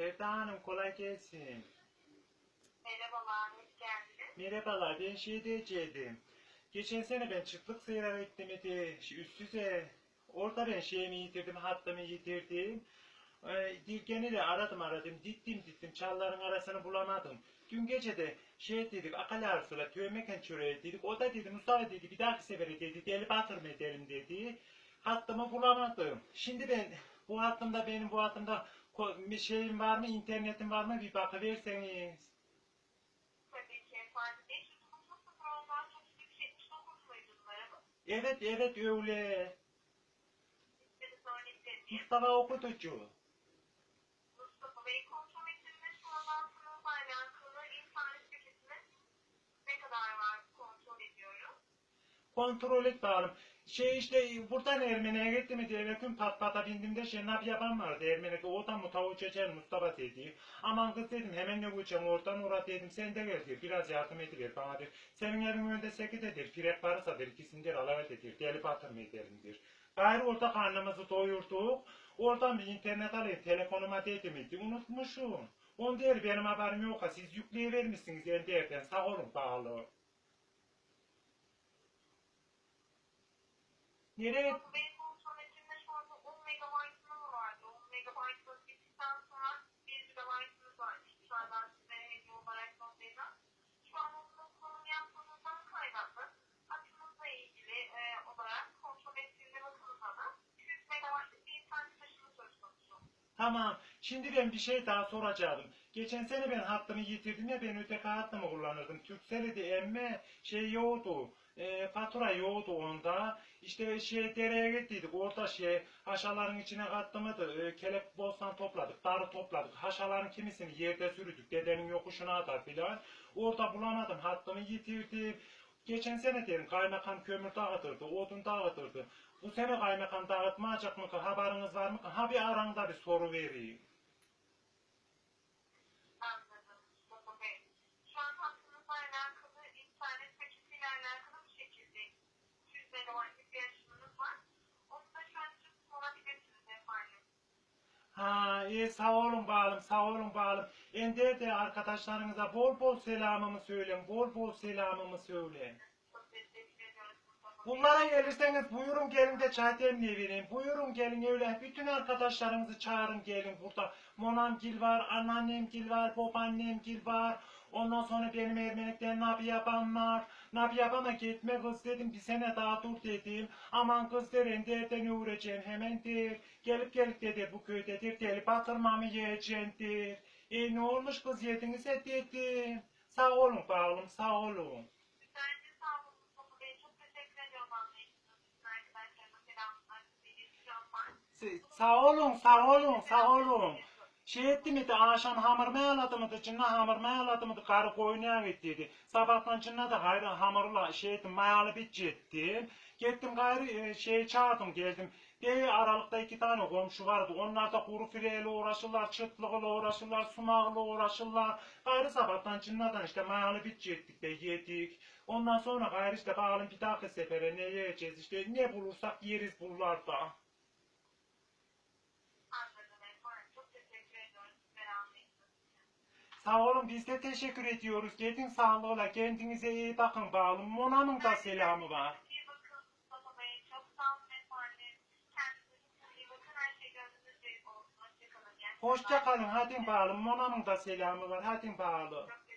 Sevda Hanım kolay gelsin. Merhabalar, hoş geldiniz. Merhabalar ben şey diyecektim. Geçen sene ben çıtlık seyran ettim idi. Şu Üst düze. Orada ben şeyimi yitirdim, hattımı yitirdim. Ee, Dilgen'i de aradım aradım, dittim dittim, çalların arasını bulamadım. Dün gece de şey dedik, akal arsula, tövmeken çöreği dedik. O da dedi, Mustafa dedi, bir dahaki sefere dedi, deli batırma edelim dedi. Hattımı bulamadım. Şimdi ben, bu hattımda benim bu hattımda bir şeyim var mı, internetim var mı bir bakıverseniz. Tabii ki efendim. 530 programdan çok büyük 79 muydu numaramız? Evet evet öyle. Öğrenebilir miyim? Mustafa okutucu. Mustafa Bey kontrol ettiğiniz bağlantınızla alakalı internet bilgisiniz ne kadar var. Kontrol et bakalım. Şey işte buradan Ermeni'ye gitti mi diye bakın pat pata bindim de şey nap yapan vardı Ermeni'de. O da muta uçacak Mustafa dedi. Aman kız dedim hemen ne uçacağım oradan uğra dedim sen de gel diyor. Biraz yardım ediver bana der. Senin evin önünde seki de der. Firek varsa der ikisini der alavet der. Deli batırma edelim der. Gayrı orada karnımızı doyurduk. Oradan bir internet alayım telefonuma dedim idi. Unutmuşum. On der benim haberim yok ha siz yükleyivermişsiniz internetten sağ olun pahalı. Nereye Mustafa Tamam. Şimdi ben bir şey daha soracaktım. Geçen sene ben hattımı yitirdim ya ben öteki hattımı kullanırdım. Türkcell'de emme şey yoktu. E, fatura yoktu onda. İşte şey dereye gittiydik. Orada şey haşaların içine kattımıydı. E, kelep bostan topladık. Darı topladık. Haşaların kimisini yerde sürüdük. Dedenin yokuşuna atar filan. Orada bulamadım. Hattımı yitirdim. Geçen sene derim kaymakam kömür dağıtırdı, odun dağıtırdı. Bu sene kaymakam dağıtmayacak mı ki haberiniz var mı ki? Ha bir aranda bir soru vereyim. Alakalı internet paketiyle alakalı bir şekilde 200 megabaytlık bir açılımınız var. Onu da şu an için kullanabilirsiniz efendim. Ha iyi sağ olun bağlım sağ olun bağlım. Ender de arkadaşlarınıza bol bol selamımı söyleyin. Bol bol selamımı söyleyin. Çok teşekkür ediyoruz Mustafa Bey. Bunlara gelirseniz buyurun gelin de çay demliği vereyim. Buyurun gelin öyle. Bütün arkadaşlarınızı çağırın gelin burada. Monamgil var, anneannemgil var, babaannemgil var. Ondan sonra benim Ermenek'ten nabi yapan var. Nabi yapama gitme kız dedim bir sene daha dur dedim. Aman kız der enderden uğrayacağım hemen der. Gelip gelip dedi bu köydedir deli batırmamı yiyecektir. E ne olmuş kız yedinizse dedim. Sağ olun bağlım sağ olun. Bence sağ olun Mustafa Bey. Çok teşekkür ediyorum anlayışınız için arkadaşlarıma selamlar. İletişeceğim var. Si- Sağ olun, sağ olun, sağ olun. Şey etti miydi, akşam hamur mayaladı mıydı, cınna hamur mayaladı mıydı, karı koyunuya gittiydi. Sabahtan cınna da gayrı hamurla şey ettim, mayalı bitçi ettim. Gittim gayrı şey çağırdım geldim. Devi aralıkta iki tane komşu vardı. Onlar da kuru fileyle uğraşırlar, çıtlıkla uğraşırlar, sumakla uğraşırlar. Gayrı sabahtan cınnadan işte mayalı bitçi ettik de yedik. Ondan sonra gayrı işte bakalım bir dahaki sefere ne yiyeceğiz işte ne bulursak yeriz buralarda. Sağ olun biz de teşekkür ediyoruz. Gidin sağlığıyla kendinize iyi bakın bağlım. Mona'nın da selamı var. Şey. Hoşça kalın hadi bağlım. Mona'nın da selamı var. Hadi bağlım. Çok